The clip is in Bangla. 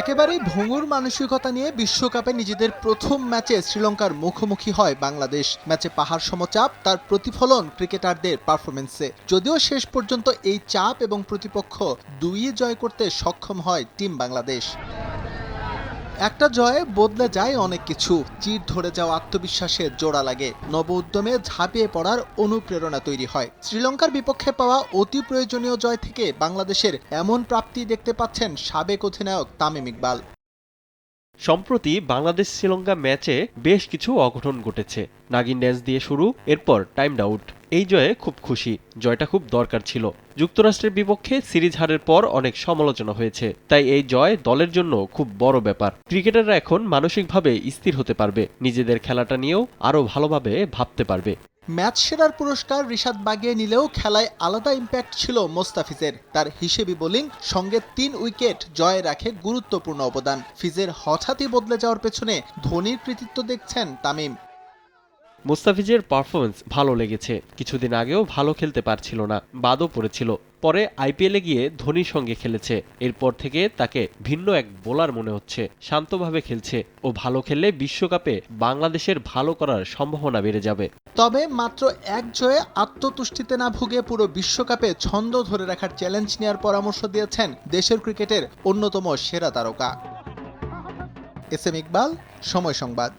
একেবারেই ভঙ্গুর মানসিকতা নিয়ে বিশ্বকাপে নিজেদের প্রথম ম্যাচে শ্রীলঙ্কার মুখোমুখি হয় বাংলাদেশ। ম্যাচে পাহাড় সমচাপ, তার প্রতিফলন ক্রিকেটারদের পারফরমেন্সে যদিও শেষ পর্যন্ত এই চাপ এবং প্রতিপক্ষ দুইই জয় করতে সক্ষম হয় টিম বাংলাদেশ। একটা জয়ে বদলে যায় অনেক কিছু। চির ধরে যাওয়া আত্মবিশ্বাসে জোড়া লাগে। নব উদ্যমে ঝাঁপিয়ে পড়ার অনুপ্রেরণা তৈরি হয়। শ্রীলঙ্কার বিপক্ষে পাওয়া অতি প্রয়োজনীয় জয় থেকে বাংলাদেশের এমন প্রাপ্তি দেখতে পাচ্ছেন সাবেক অধিনায়ক তামিম ইকবাল। সম্প্রতি বাংলাদেশ শ্রীলঙ্কা ম্যাচে বেশ কিছু অঘটন ঘটেছে। নাগিন ড্যান্স দিয়ে শুরু, এরপর টাইম আউট। এই জয়ে খুব খুশি। জয়টা খুব দরকার ছিল। যুক্তরাষ্ট্রের বিপক্ষে সিরিজ হারের পর অনেক সমালোচনা হয়েছে। তাই এই জয় দলের জন্য খুব বড় ব্যাপার। ক্রিকেটাররা এখন মানসিকভাবে স্থির হতে পারবে। নিজেদের খেলাটা নিয়েও আরও ভালোভাবে ভাবতে পারবে। ম্যাচ সেরার পুরস্কার রিশাদ বাগিয়ে নিলেও খেলায় আলাদা ইম্প্যাক্ট ছিল মোস্তাফিজের। তার হিসেবি বোলিং সঙ্গে তিন উইকেট জয়ে রাখে গুরুত্বপূর্ণ অবদান। ফিজের হঠাৎই বদলে যাওয়ার পেছনে ধোনির কৃতিত্ব দেখছেন তামিম। মুস্তাফিজের পারফরমেন্স ভালো লেগেছে। কিছুদিন আগেও ভালো খেলতে পারছিল না, বাদও পড়েছিল। পরে আইপিএলে গিয়ে ধোনির সঙ্গে খেলেছে। এরপর থেকে তাকে ভিন্ন এক বোলার মনে হচ্ছে। শান্তভাবে খেলছে ও ভালো খেললে বিশ্বকাপে বাংলাদেশের ভালো করার সম্ভাবনা বেড়ে যাবে। তবে মাত্র এক জয়ে আত্মতুষ্টিতে না ভুগে পুরো বিশ্বকাপে ছন্দ ধরে রাখার চ্যালেঞ্জ নেওয়ার পরামর্শ দিয়েছেন দেশের ক্রিকেটের অন্যতম সেরা তারকা। এস এম ইকবাল, সময় সংবাদ।